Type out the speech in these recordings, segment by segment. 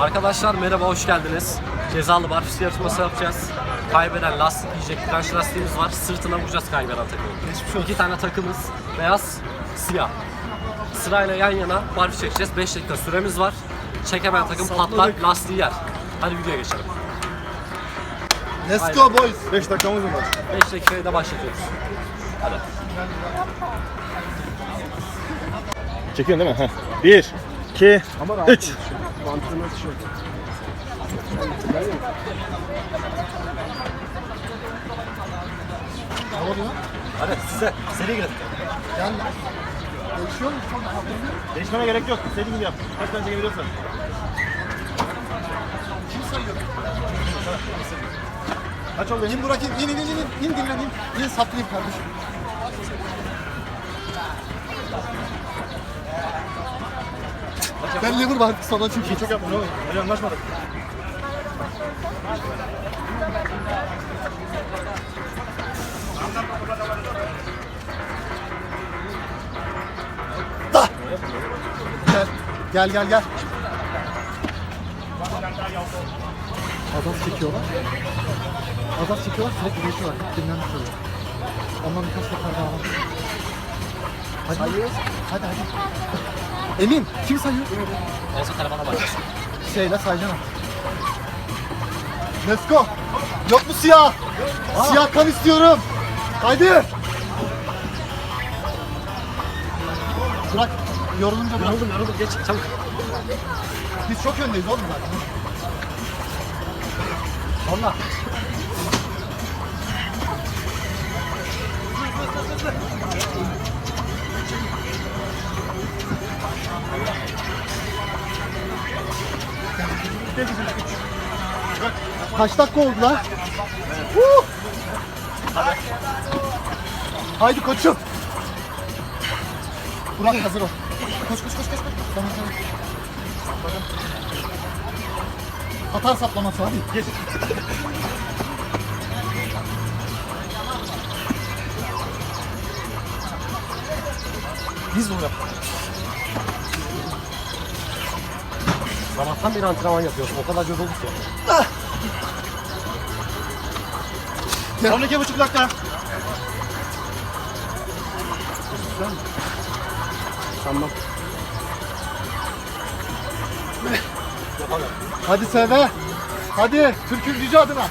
Arkadaşlar merhaba hoş geldiniz. Cezalı barfiks yarışması yapacağız. Kaybeden lastik yiyecek direnç lastiğimiz var. Sırtına vuracağız kaybeden takımı. İki tane takımız beyaz, siyah. Sırayla yan yana barfiks çekeceğiz. 5 dakika süremiz var. Çekemeyen takım patlar, lastiği yer. Hadi videoya geçelim. Let's go boys. 5 dakikamız var. 5 dakikayı da başlatıyoruz. Hadi. Çekiyorsun değil mi? 1, 2, 3. Hadi size seri girin. Gel. Değişiyor mu? Değişmene gerek yok. İstediğin gibi yap. Kaç tane çekebiliyorsan. Kim sayıyor? Kaç oldu? İn bırakayım. İn in in in. İn dinlen in. İn saplayayım kardeşim. Ben lever var sana çünkü. Çok yapma ne olur. Öyle anlaşmadık. Gel. Gel gel gel. Azaz çekiyorlar. Azaz çekiyorlar sürekli değişiyorlar. Dinlenmiş oluyor. Ondan birkaç sefer daha var. Hadi. Hadi hadi. Emin kim sayıyor? Son telefona başlasın. Şeyle sayacaksın. Let's go. Yok mu siyah? Siyah kan istiyorum. Haydi. Bırak. Yorulunca bırak. Yoruldum yoruldum geç çabuk. Biz çok öndeyiz oğlum zaten. Valla. Kaç dakika oldu lan? Huh! Haydi koçum. Burak hazır ol. Koş koş koş. koş. Tamam tamam. Atar saplaması hadi. Geç. Biz bunu yap. Sabahtan beri antrenman yapıyorsun. O kadar yorulduk ya. 12 buçuk dakika. Sanmam. Hadi Seve. Hadi Türk'ün gücü adına.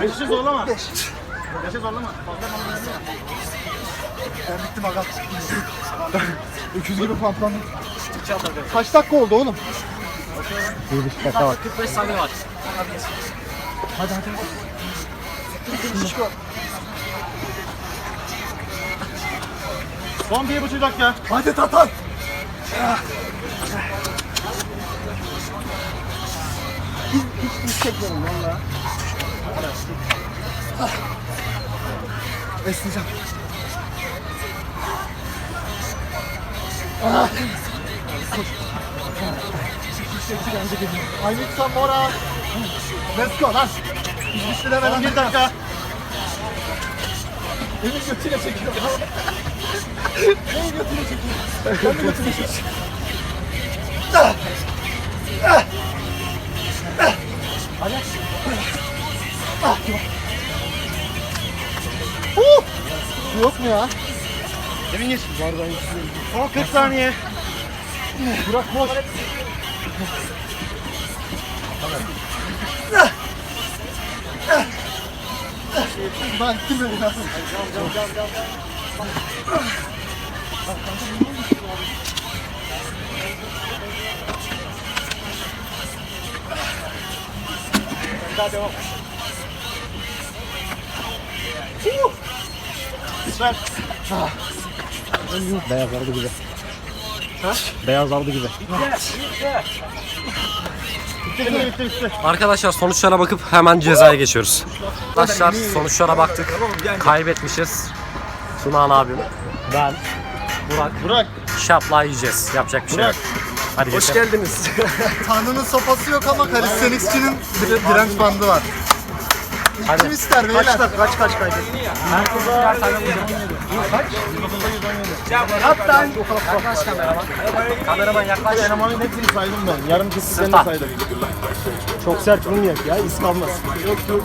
Yaşı zorlama. Yaşı zorlama. Ben bittim aga. Öküz gibi pamplandım. Kaç dakika oldu oğlum? 45 saniye var. Hadi hadi. Son bir buçuk dakika. Hadi Tatan. Hiç, hiç, hiç çekmedim valla. Esneyeceğim. Ah. Koş. İşte iki bence geliyor. I need some more. ah. Let's go lan. Hiç şey demeden. Bir dakika. Beni götüne çekiyor. Beni götüne çekiyor. Ben de götüne çekiyorum. Hadi. Tamam. Uh! Yok mu ya? Emin geç. Son 40 saniye. Burak boş. Ben gittim böyle lazım. Lütfen. Beyazlardı gibi. Beyazlardı gibi. Bitti bitti bitti bitti. Arkadaşlar sonuçlara bakıp hemen cezaya geçiyoruz. Arkadaşlar sonuçlara baktık. Kaybetmişiz. Tunağan abim, ben, Burak, Burak. şapla yiyeceğiz. Yapacak bir şey yok. Hadi Hoş geçelim. geldiniz. Tanrı'nın sopası yok ama kalistenikçinin dire- direnç bandı var. Hadi. Kim ister beyler? Kaç kaç kaç kaç birer tane vuracak. Hatta Yaklaş kameraman. Kameraman yaklaş. elemanın hepsini saydım ben. Yarım kesitlerini Sırta. saydım. Çok sert vurmayak ya, iz kalmaz. Yok yok.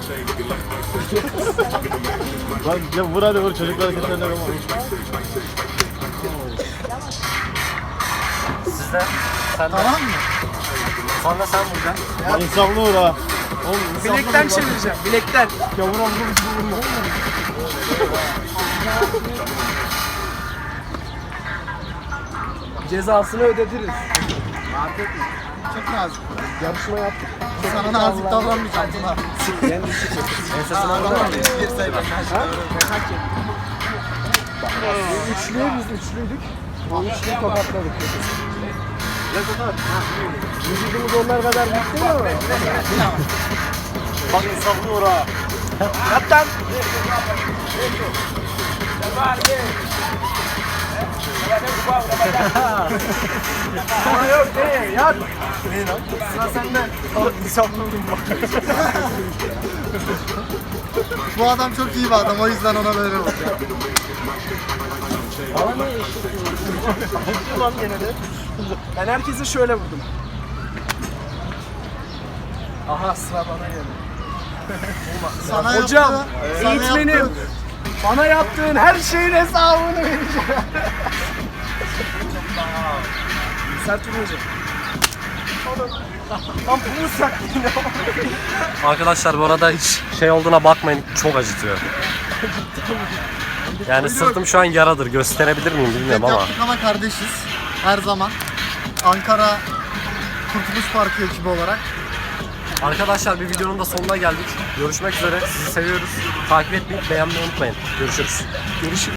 Lan ya vur hadi vur çocuklar hareketlerine ama. Sizde. Sen de. Tamam mı? Sonra sen vuracaksın. İnsaflı vur ha. Oğlum insaflı Bilekten vur. çevireceğim. Bilekten. Ya vur vur vur vurma. Cezasını ödediriz. Çok nazik. Yarışma yaptık. Sana nazik davranmayacağım Tuna. Ensesine vuracaksın. Girseydin. Üçlüye biz üçlüydük. O üçlüyü tokatladık. Vücudumuz onlar kadar değil ama. Bak insaflı vur ha. Kaptan. Ama yok ne yat. Sıra sende. İnsaflı vurun bak. Bu adam çok iyi bir adam o yüzden ona böyle bakıyor. Ulan gene de. Ben herkese şöyle vurdum. Aha sıra bana geldi. Sana Hocam, sana eğitmenim. yaptığı- Bana yaptığın her şeyin hesabını vereceğim. Sert vuracağım. Lan bunu saklayın Arkadaşlar bu arada hiç şey olduğuna bakmayın. Çok acıtıyor. Yani sırtım şu an yaradır. Gösterebilir miyim bilmiyorum ama. yaptık ama kardeşiz. Her zaman. Ankara Kurtuluş Parkı ekibi olarak. Arkadaşlar bir videonun da sonuna geldik. Görüşmek üzere. Sizi seviyoruz. Takip etmeyi, beğenmeyi unutmayın. Görüşürüz. Görüşürüz.